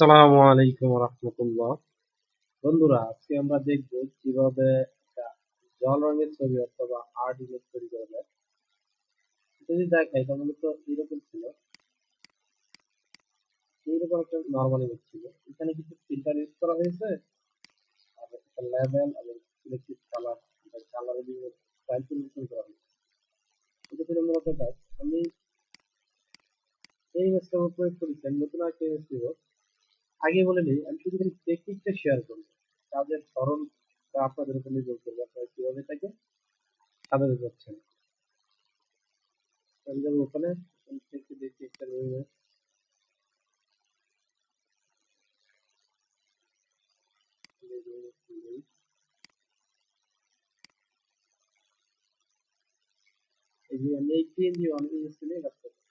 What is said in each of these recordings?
আসসালামু আলাইকুম রহমতুল্লাহ। বন্ধুরা, আজকে আমরা দেখব কীভাবে একটা জল রঙের ছবি অথবা আর্ট ইমেজ তৈরি করা যায়। যদি দেখাই, তাহলে তো এরকম ছিল। এইরকম একটা নর্মাল ইমেজ ছিল। এখানে কিছু ফিল্টার ইউজ করা হয়েছে। আর একটা লেভেল এবং সিলেক্টিভ কালার বিভিন্ন স্টাইল পরিবর্তন করা হয়েছে। এটা ছিল মূলত কাজ। আমি এই ইমেজটার উপর প্রয়োগ করেছি নতুন একটা ইমেজ আগে বলে নিই, আমি শুধু টেকনিকটা শেয়ার করব। কাজের ধরনটা আপনাদের উপর নির্ভর করবে, আপনারা কীভাবে এটাকে সাজাতে যাচ্ছেন আমি যাব ওখানে থেকে দেখি একটা নিয়ে এই যে আমি এই পিএনজি ইউজ নিয়ে কাজ এটা কিছু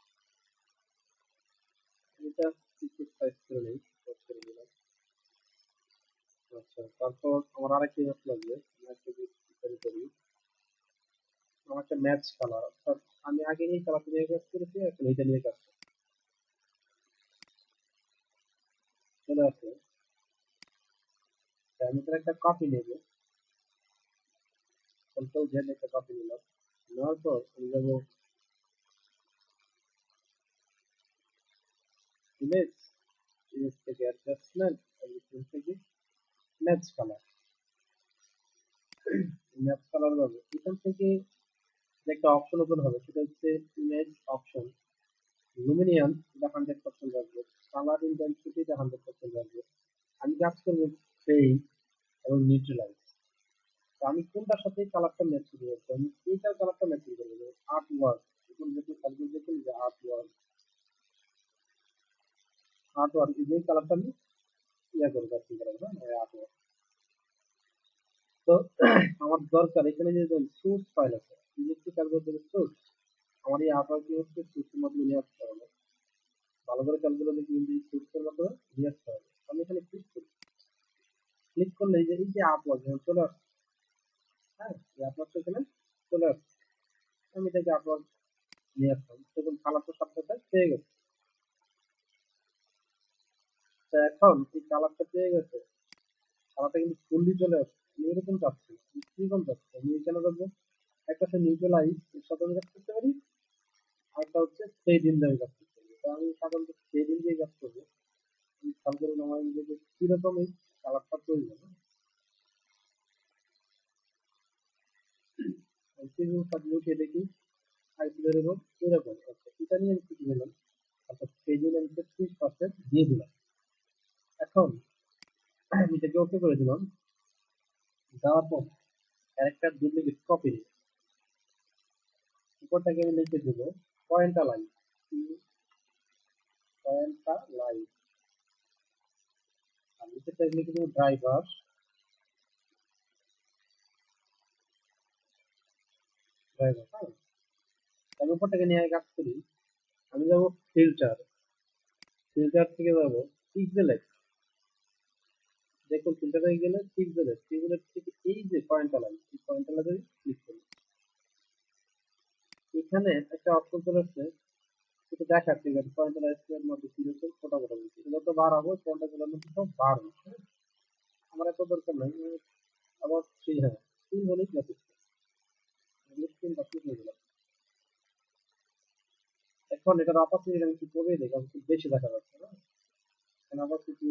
সাইজ করে নেই করে দিলাম আচ্ছা তারপর আমার আরেকটি ম্যাচ লাগবে। ম্যাচটা তৈরি করি। আমার একটা ম্যাচ কালার অর্থাৎ আমি আগে এই কালারটা নিয়ে কাজ করেছি, এখন এইটা নিয়ে কাজ করছি চলে আসে। আমি তার একটা কপি নেব। কন্ট্রোল জেড একটা কপি নিলাম। নেওয়ার পর আমি যাব ইমেজ ইমেজ থেকে অ্যাডজাস্টমেন্ট অ্যাডজাস্টমেন্ট থেকে ম্যাচ কালার ম্যাচ কালার পাবো এখান থেকে একটা অপশন ওপেন হবে সেটা হচ্ছে ইমেজ অপশন লুমিনিয়াম এটা হান্ড্রেড পার্সেন্ট রাখব কালার ইন্টেন্সিটি এটা হান্ড্রেড পার্সেন্ট রাখব আমি কাজ করব ফেইড এবং নিউট্রালাইজ আমি কোনটার সাথে কালারটা ম্যাচ করে যাচ্ছি আমি এইটার কালারটা ম্যাচ করে দেবো আর্ট ওয়ার্ক এখন যদি সার্ভিস দেখুন যে আর্ট ওয়ার্ক এই কালারটা আমি ইয়া করব কাজ করব হ্যাঁ ওয়ার্ক তো আমার দরকার, এখানে যে সোর্স ফাইল আছে ইলেকট্রিক করতে সোর্স আমার এই আর্ট ওয়ার্ক হচ্ছে সোর্সের মাধ্যমে নিয়ে আসতে হবে। ভালো করে ক্যালকুলেটর কিন্তু এই সোর্সের মাধ্যমে নিয়ে আসতে হবে। আমি এখানে ক্লিক করি ক্লিক করলে যে, এই যে আর্ট ওয়ার্ক চলে আসছে। হ্যাঁ এই ওয়ার্কটা এখানে চলে আসছে। আমি এটাকে ওয়ার্ক নিয়ে আসলাম। দেখুন কালারটা সাথে পেয়ে গেছে। তো এখন এই কালারটা পেয়ে গেছে। কালারটা কিন্তু ফুললি চলে আসছে। আমি এরকম চাচ্ছি কীরকম চাচ্ছি? আমি এখানে করব? একটা হচ্ছে নিউট্রালাইজ এর সাথে আমি কাজ করতে পারি। আরেকটা হচ্ছে সেই দিন দিয়ে কাজ করতে পারি। তো আমি সাধারণত সেই দিন দিয়ে কাজ করব। খেয়াল করুন আমার নিজেকে কীরকম এই কালারটা প্রয়োজন উঠিয়ে দেখি উপর এরকম। আচ্ছা এটা নিয়ে আমি অর্থাৎ সেই দিন আমি ত্রিশ পার্সেন্ট দিয়ে দিলাম। আমি ওকে করে দিলাম দেওয়ার পর ক্যারেক্টার ডুপ্লিকেট কপি উপরটাকে আমি লিখে দেব পয়েন্টা লাইন পয়েন্টা লাইন আর নিচেরটা লিখে দেবো ড্রাইভার ড্রাইভার হ্যাঁ তার উপরটাকে নিয়ে আমি কাজ করি। আমি যাব ফিল্টার ফিল্টার থেকে যাব পিক্সেল দেখুন ফিল্টারে গেলে পিক্সেল এক্স পিক্সেল থেকে এই যে পয়েন্টটা লাইন এই পয়েন্টটা লাইনে ক্লিক করি এখানে একটা অপশন চলে আসছে সেটা দেখাচ্ছে যে পয়েন্টটা লাইনের মধ্যে কি রয়েছে ফোটা ফোটা বলছে এগুলো তো বার হবে পয়েন্টটা গুলোর মধ্যে সব বার হচ্ছে আমার এত দরকার নাই আবার সেই হ্যাঁ তিন হলেই যথেষ্ট তিন বাকি হয়ে গেল এখন এটার অপরচুনিটি আমি কি করবে দেখো বেশি দেখা যাচ্ছে না এখন অপরচুনিটি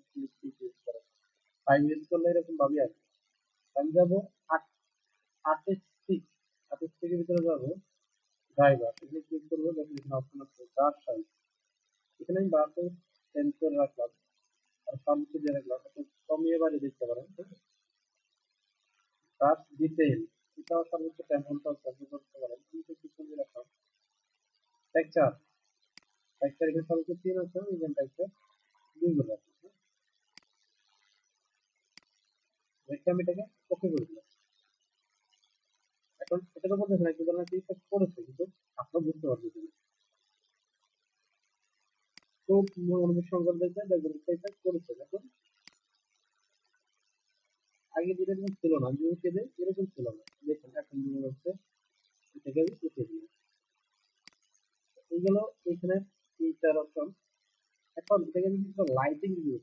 কিছু ইউজ ফাইভ ইউজ করলে এরকম ভাবে আসবে আমি যাব আট, আটের সিক্স আটের থেকে ভিতরে যাব ড্রাইভার এখানে ক্লিক করব দেখুন এখানে অপশন আছে চার সাইজ এখানে আমি বারো চেঞ্জ করে রাখলাম, আর কিছু দিয়ে রাখলাম। কমিয়ে বাড়িয়ে দিতে পারেন আছে? ডিটেইল এটাও সর্বোচ্চ টেম্পোরাল সার্ভে করতে পারেন। আমি তো কিছু দিয়ে রাখলাম। টেক্সচার টেক্সচার এখানে সর্বোচ্চ তিন আছে ইভেন্ট টেক্সচার দুই করে রাখছি হ্যাঁ? রেখে আমি এটাকে ওকে করে দিলাম। এখন এটার উপর দেখেন একটা ধরনের ইফেক্ট করেছে কিন্তু আপনারা বুঝতে পারবেন না খুব মনোযোগ সংকট দেখবেন দেখবেন ইফেক্ট করেছে। দেখুন, আগে যেটা এরকম ছিল না, আমি উঠে এরকম ছিল না। দেখুন, এখন মনে হচ্ছে, এটাকে আমি উঠে দিই এইগুলো এখানে তিনটার অপশন। এখন এটাকে আমি লাইটিং দিয়ে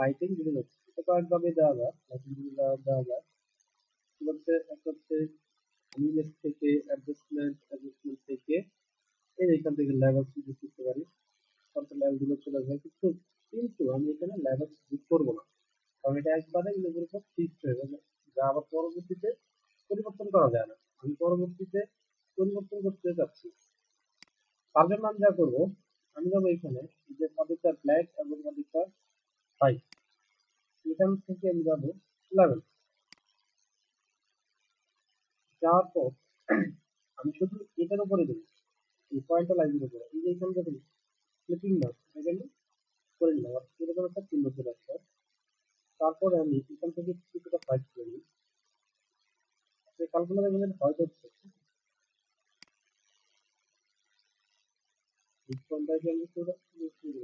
লাইটিং দিয়ে দিচ্ছি। এটা কয়েকভাবে দেওয়া যায় দিয়ে দেওয়া যায়। হচ্ছে একটা হচ্ছে ইমেজ থেকে অ্যাডজাস্টমেন্ট অ্যাডজাস্টমেন্ট থেকে এই এখান থেকে লেভেল ইউজ করতে পারি তারপর লেভেলগুলো চলে যায়। কিন্তু কিন্তু আমি এখানে লেভেল ইউজ করব না। কারণ এটা একবারে ইমেজের উপর ফিক্সড হয়ে যাবে। যা আবার পরবর্তীতে পরিবর্তন করা যায় না। আমি পরবর্তীতে পরিবর্তন করতে যাচ্ছি। তার জন্য আমি যা করব, আমি যাব এখানে যে পদটা ব্ল্যাক এবং পদটা হোয়াইট এখান থেকে আমি যাব লেভেল যাওয়ার পর আমি শুধু এটার উপরে দেবো, এই পয়েন্টটা লাইনের উপরে। এই যে এখানে দেখুন ক্লিপিং না এখানে করে নিলাম এরকম একটা চিহ্ন চলে আসছে। তারপরে আমি এখান থেকে কিছুটা হোয়াইট করে নিই। কল্পনা করবেন হোয়াইট হচ্ছে। এই পয়েন্টটাকে আমি পুরো ইউজ করে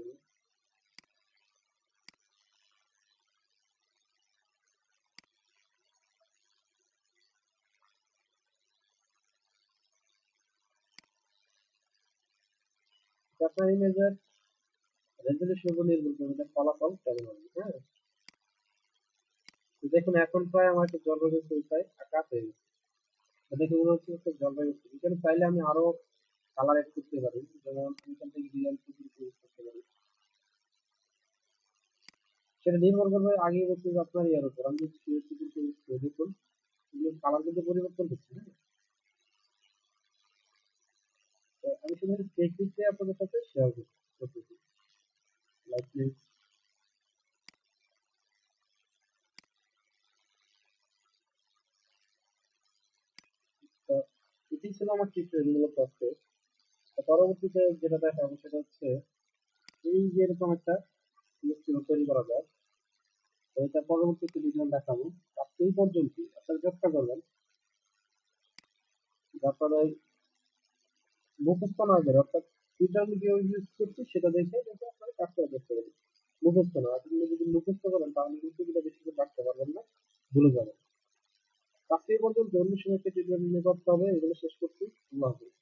আপনার ইমেজের রেজলিউশন উপর নির্ভর করবে ফলাফল কেমন হবে হ্যাঁ? দেখুন, এখন প্রায় আমার একটা জলবায়ু প্রায় আকাশ হয়ে গেছে। দেখে মনে হচ্ছে একটা এখানে চাইলে আমি আরও কালার এড করতে পারি। যেমন এখান থেকে রিয়াল ইউজ করতে পারি। সেটা নির্ভর করবে আগে বলছি আপনার ইয়ার উপর। আমি যদি কিন্তু দেখুন কালার কিন্তু পরিবর্তন হচ্ছে হ্যাঁ? তো টেকনিকটাই আপনাদের সাথে শেয়ার করতেছি তো এটি ছিল আমার চিত্রের মূলত প্রসেস পরবর্তীতে যেটা দেখাবো সেটা হচ্ছে এই যে এরকম একটা চিত্র তৈরি করা যায় তো এটা পরবর্তী ভিডিও দেখাবো আজকে এই পর্যন্ত আপনারা চেষ্টা করবেন আপনারা মুখস্থ না করে, অর্থাৎ টুইটার ভিডিও ইউজ করছি সেটা দেখে কিন্তু আপনারা কাজটা করা করে করবেন মুখস্থ না, আপনি যদি মুখস্থ করেন তাহলে কিন্তু এটা বেশি করে রাখতে পারবেন না, ভুলে যাবেন। আজকে পর্যন্ত, অন্য সময় টিউটোরিয়াল নিয়ে করতে হবে, এগুলো শেষ করছি, আল্লাহ হাফিজ।